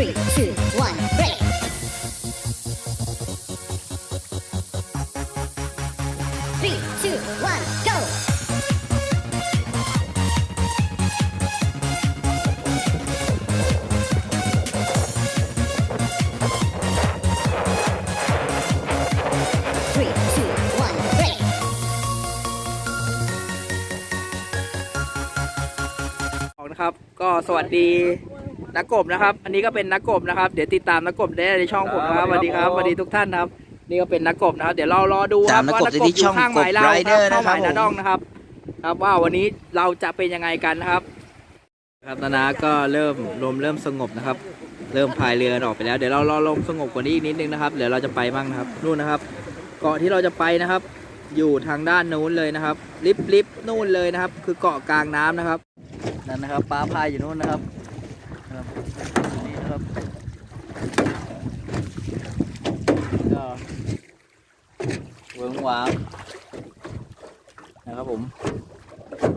Three, two, one, break. Three, two, one, go. Three, two, one, break. ออกนะครับ ก็สวัสดี นักกบนะครับ อันนี้ก็เป็นนักกบนะครับ เดี๋ยวติดตามนักกบได้ในช่องผมนะครับสวัสดีครับสวัสดีทุกท่านนะครับ นี่ก็เป็นนักกบนะครับ เดี๋ยวเรารอดูคตารัมบนักว่ากบนักได้กบที่อยู่ช่องข้างหมายเรากบค Rider รับข้างหมายนะครับนาดองนะครับ ครับว่าวันนี้เราจะเป็นยังไงกันนะครับ ครับนานาก็เริ่มลมเริ่มสงบนะครับ เริ่มพายเรือออกไปแล้ว เดี๋ยวเรารอลมสงบกว่านี้อีกนิดนึงนะครับ เดี๋ยวเราจะไปบ้างนะครับนู่นนะครับเกาะที่เราจะไปนะครับ อยู่ทางด้านนู้นเลยนะครับลิฟต์ลิฟต์นู่นเลยนะครับ คือเกาะกลางน้ำนะครับนั่นนะครับป้าพายอยู่นู่นนะครับครับนี่นะครับ ก็เวิงหวางนะครับผม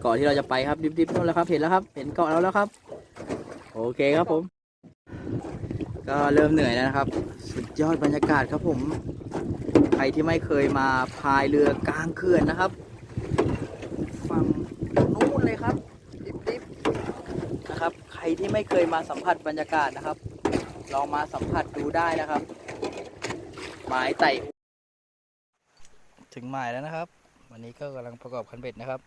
เกาะที่เราจะไปครับดิบๆนู่นแล้วครับเห็นแล้วครับ เห็นเกาะเราแล้วครับ โอเคครับผม ก็เริ่มเหนื่อยแล้วนะครับ สุดยอดบรรยากาศครับผม ใครที่ไม่เคยมาพายเรือกลางเขื่อนนะครับฝั่งนู้นเลยครับดิบๆนะครับ ใครที่ไม่เคยมาสัมผัสบรรยากาศนะครับ ลองมาสัมผัสดูได้นะครับ หมายไต่ถึงหมายแล้วนะครับ วันนี้ก็กำลังประกอบคันเบ็ดนะครับ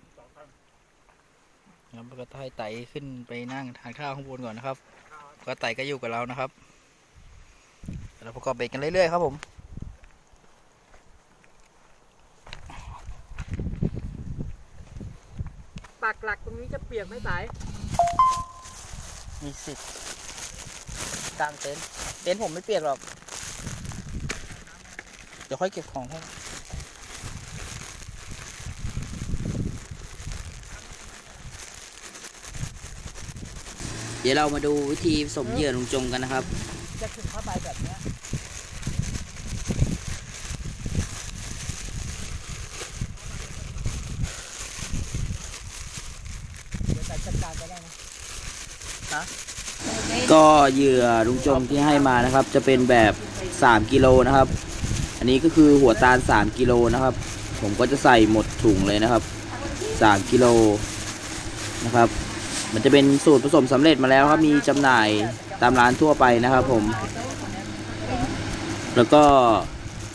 ครับก็ให้ไต่ขึ้นไปนั่งทานข้าวข้างบนก่อนนะครับ ก็ไต่ก็อยู่กับเรานะครับเดี๋ยวเราประกอบเบ็ดกันเรื่อยๆครับผมปักหลักตรงนี้จะเปียกไหมสาย มีสิทธิ์ กลางเต็นท์เต็นท์ผมไม่เปียกหรอก เดี๋ยวค่อยเก็บของให้เดี๋ยวเรามาดูวิธีผสมเหยื่อลุงจงกันนะครับ จะถึงผ้าใบแบบเนี้ยเดี๋ยวใส่จัดการไปได้นะ ก็เหยื่อลุงจงที่ให้มานะครับ จะเป็นแบบ 3 กิโลนะครับ อันนี้ก็คือหัวตาล 3 กิโลนะครับ ผมก็จะใส่หมดถุงเลยนะครับ 3 กิโลนะครับ มันจะเป็นสูตรผสมสำเร็จมาแล้วครับ มีจำหน่ายตามร้านทั่วไปนะครับผม แล้วก็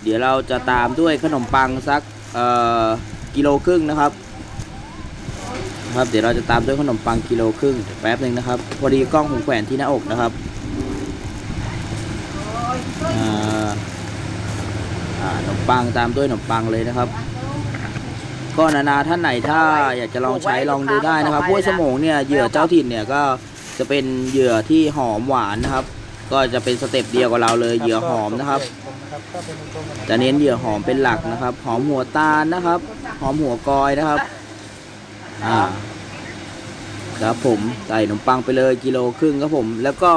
เดี๋ยวเราจะตามด้วยขนมปังสักเอ่อกิโลครึ่งนะครับ ครับ เดี๋ยวเราจะตามด้วยขนมปังกิโลครึ่งแป๊บหนึ่งนะครับ พอดีกล้องผมแขวนที่หน้าอกนะครับขนมปังตามด้วยขนมปังเลยนะครับ ก็นานาท่านไหนถ้าอยากจะลองใช้ลองดูได้นะครับห้วยสมงเนี่ยเหยื่อเจ้าถิ่นเนี่ยก็จะเป็นเหยื่อที่หอมหวานนะครับ ก็จะเป็นสเต็ปเดียวกับเราเลยเหยื่อหอมนะครับจะเน้นเหยื่อหอมเป็นหลักนะครับ หอมหัวตาลนะครับ หอมหัวกอยนะครับ อ่า ครับผมใส่ขนมปังไปเลยกิโลครึ่งครับผม แล้วก็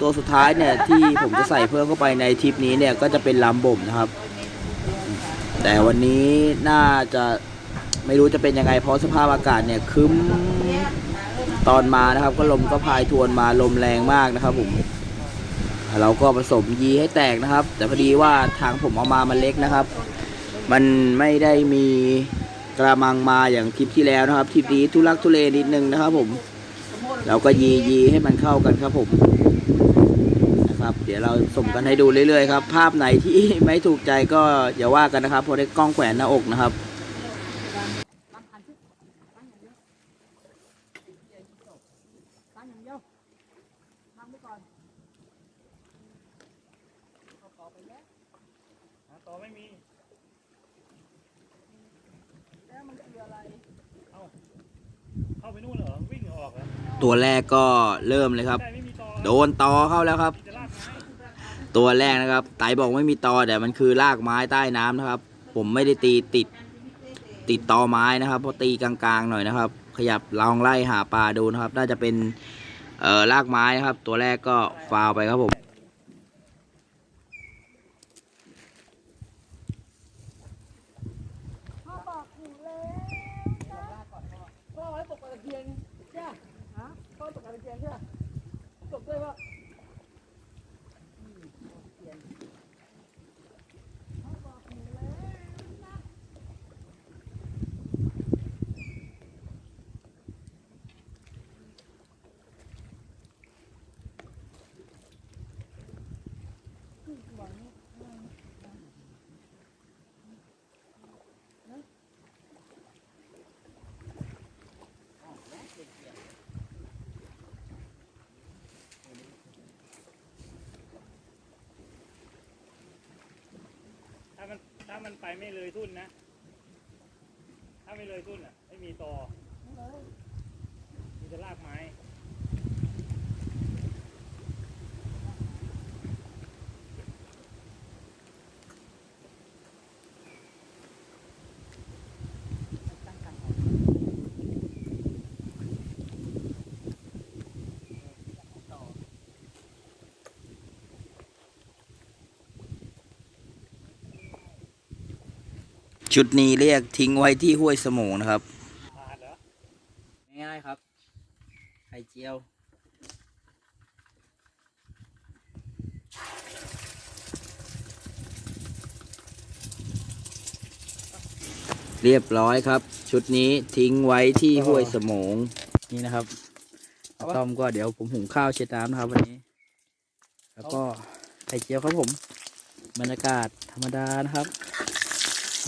ตัวสุดท้ายเนี่ยที่ผมจะใส่เพิ่มเข้าไปในทริปนี้เนี่ยก็จะเป็นลำบ่มนะครับ แต่วันนี้น่าจะไม่รู้จะเป็นยังไงเพราะสภาพอากาศเนี่ยคึ้มตอนมานะครับ ก็ลมก็พายทวนมาลมแรงมากนะครับ ผม เราก็ผสมยีให้แตกนะครับ แต่พอดีว่าทางผมเอามามันเล็กนะครับ มันไม่ได้มี กระมังมาอย่างทริปที่แล้วนะครับทริปนี้ทุลักทุเลนิดนึงนะครับ ผม เราก็ยียีให้มันเข้ากันครับผมนะครับ เดี๋ยวเราส่งกันให้ดูเรื่อยๆครับ ภาพไหนที่ไม่ถูกใจก็อย่าว่ากันนะครับเพราะได้กล้องแขวนหน้าอกนะครับ ตั้งอย่างเดียวทำไปก่อนต่อไม่มี แล้วมันคืออะไร เข้าไปนู่นเหรอ วิ่งออกเหรอตัวแรกก็เริ่มเลยครับได้ไม่มีตอโดนตอเข้าแล้วครับจะลากไม้ตัวแรกนะครับ ไตบอกไม่มีตอแต่มันคือรากไม้ใต้น้ำนะครับ ผมไม่ได้ตีติดติดตอไม้นะครับเพราะตีกลางๆหน่อยนะครับ ขยับลองไล่หาปลาดูนะครับ น่าจะเป็นเอ่อรากไม้นะครับ ตัวแรกก็ฟาวไปครับผม พ่อไว้ตกตะเกียงใช่ไหมฮะพ่อตกตะเกียงใช่ไหมตกด้วยว่า ถ้ามันไปไม่เลยทุ่นนะ ถ้าไม่เลยทุ่นอะ ไม่มีตอมีแต่รากไม้ ชุดนี้เรียกทิ้งไว้ที่ห้วยสมงนะครับขาดเหรอง่ายๆครับ ไข่เจียว เรียบร้อยครับ ชุดนี้ทิ้งไว้ที่ห้วยสมงนี่นะครับอาต้อมก็เดี๋ยวผมหุงข้าวเช็ดน้ำนะครับวันนี้ แล้วก็ไข่เจียวครับผม บรรยากาศธรรมดานะครับ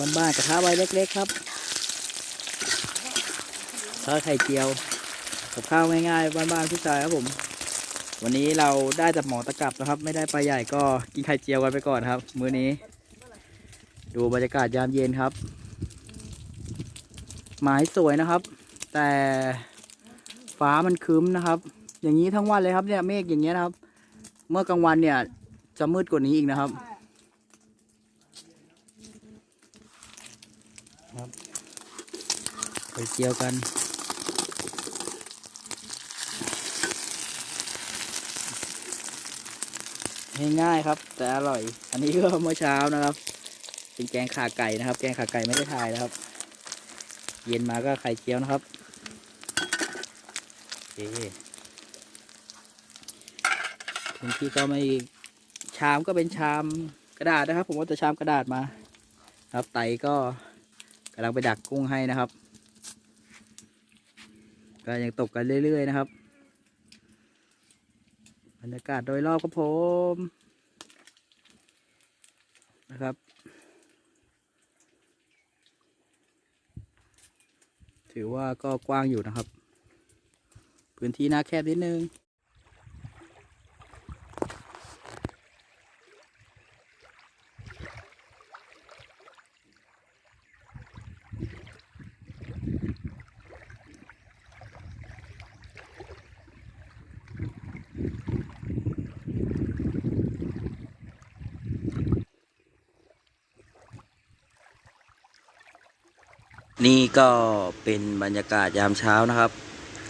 บ้านๆกระทะใบเล็กๆครับทอดไข่เจียวกับข้าวง่ายๆบ้านๆพี่ชายครับผม วันนี้เราได้แต่หมอตะกรับนะครับ ไม่ได้ปลาใหญ่ก็กินไข่เจียวกันไปก่อนครับ มื้อนี้ ดูบรรยากาศยามเย็นครับหมายสวยนะครับ แต่ฟ้ามันครึ้มนะครับ อย่างนี้ทั้งวันเลยครับเนี่ยเมฆอย่างเงี้ยนะครับ เมื่อกลางวันเนี่ยจะมืดกว่านี้อีกนะครับไป เจียวกันง่ายๆครับ แต่อร่อย อันนี้ก็เมื่อเช้านะครับ เป็นแกงขาไก่นะครับ แกงขาไก่ไม่ได้ทายนะครับ เย็นมาก็ไข่เจียวนะครับโอบางทีก็ไม่ชามก็เป็นชามกระดาษนะครับ ผมว่าจะชามกระดาษมา ครับไตก็กำลังไปดักกุ้งให้นะครับ ก็ยังตกกันเรื่อยๆนะครับ บรรยากาศโดยรอบครับผมนะครับ ถือว่าก็กว้างอยู่นะครับ พื้นที่น่าแคบนิดนึง นี่ก็เป็นบรรยากาศยามเช้านะครับ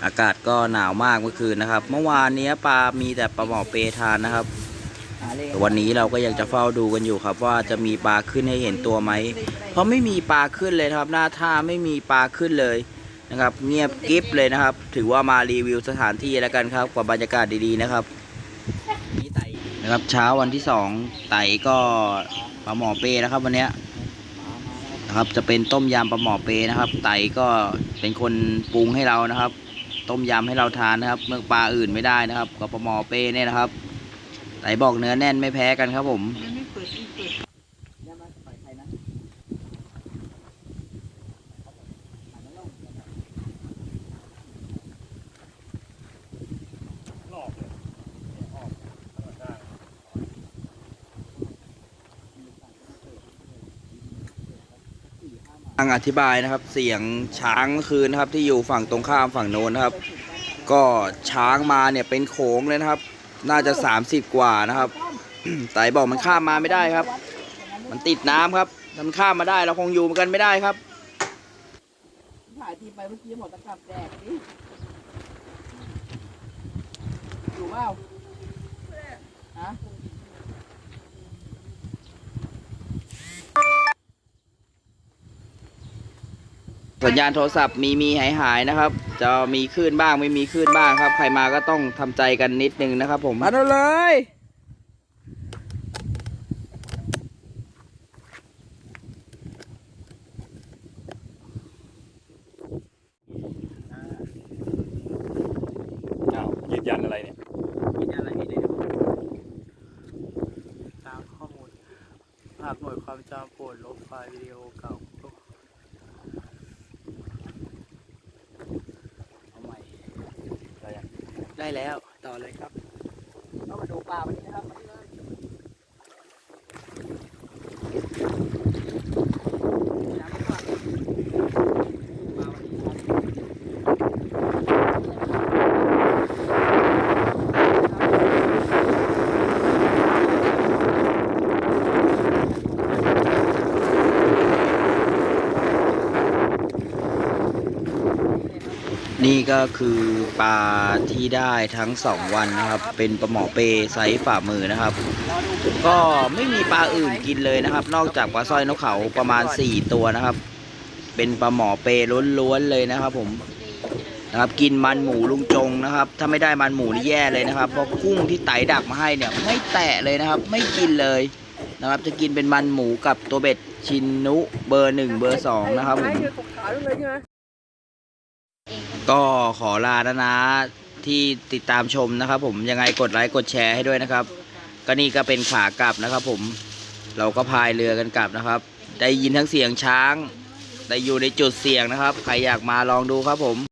อากาศก็หนาวมากเมื่อคืนนะครับ เมื่อวานนี้ปลา มีแต่ปลาหมอเปทานนะครับ วันนี้เราก็ยังจะเฝ้าดูกันอยู่ครับ ว่าจะมีปลาขึ้นให้เห็นตัวไหม เพราะไม่มีปลาขึ้นเลยครับ หน้าท่าไม่มีปลาขึ้นเลยนะครับ เงียบกริบเลยนะครับ ถือว่ามารีวิวสถานที่แล้วกันครับกับบรรยากาศดีๆนะครับนะครับเช้าวันที่สองไต่ก็ปลาหมอเปนะครับวันนี้ นะครับ จะเป็นต้มยำปลาหมอเปนะครับ ไตก็เป็นคนปรุงให้เรานะครับ ต้มยำให้เราทานนะครับ เมื่อปลาอื่นไม่ได้นะครับกับปลาหมอเปเนี่ยนะครับ ไตบอกเนื้อแน่นไม่แพ้กันครับผม หลอกเลยเนี่ยออกธรรมชาติ ทางอธิบายนะครับเสียงช้างคืนนะครับที่อยู่ฝั่งตรงข้ามฝั่งโน้นนะครับ ก็ช้างมาเนี่ยเป็นโขงเลยนะครับ น่าจะ 30 กว่านะครับไตบอกมันข้ามมาไม่ได้ครับ มันติดน้ำครับมันข้ามมาได้เราคงอยู่กันไม่ได้ครับถ่ายทีไปเมื่อกี้หมดตะกรับแดกดิอยู่เปล่าฮะ สัญญาณโทรศัพท์มีมีหายหายนะครับ จะมีคลื่นบ้างไม่มีคลื่นบ้างครับ ใครมาก็ต้องทำใจกันนิดนึงนะครับผมมาเลย ได้แล้วต่อเลยครับก็มาดูปลาวันนี้นะครับ นี่ก็คือปลาที่ได้ทั้งสองวันนะครับ เป็นปลาหมอเปไซส์ฝ่ามือนะครับ ก็ไม่มีปลาอื่นกินเลยนะครับ นอกจากปลาสร้อยนกเขาประมาณ 4 ตัวนะครับ เป็นปลาหมอเปล้วนๆเลยนะครับ ผมนะครับกินมันหมูลุงจงนะครับ ถ้าไม่ได้มันหมูนี่แย่เลยนะครับ เพราะกุ้งที่ไต่ดักมาให้เนี่ย ไม่แตะเลยนะครับ ไม่กินเลยนะครับ จะกินเป็นมันหมูกับตัวเบ็ดชินนุเบอร์หนึ่งเบอร์สองนะครับผม ก็ขอลานะนะที่ติดตามชมนะครับ ผมยังไงกดไลค์กดแชร์ให้ด้วยนะครับ ก็นี่ก็เป็นขากลับนะครับ ผมเราก็พายเรือกันกลับนะครับ ได้ยินทั้งเสียงช้าง ได้อยู่ในจุดเสี่ยงนะครับ ใครอยากมาลองดูครับผม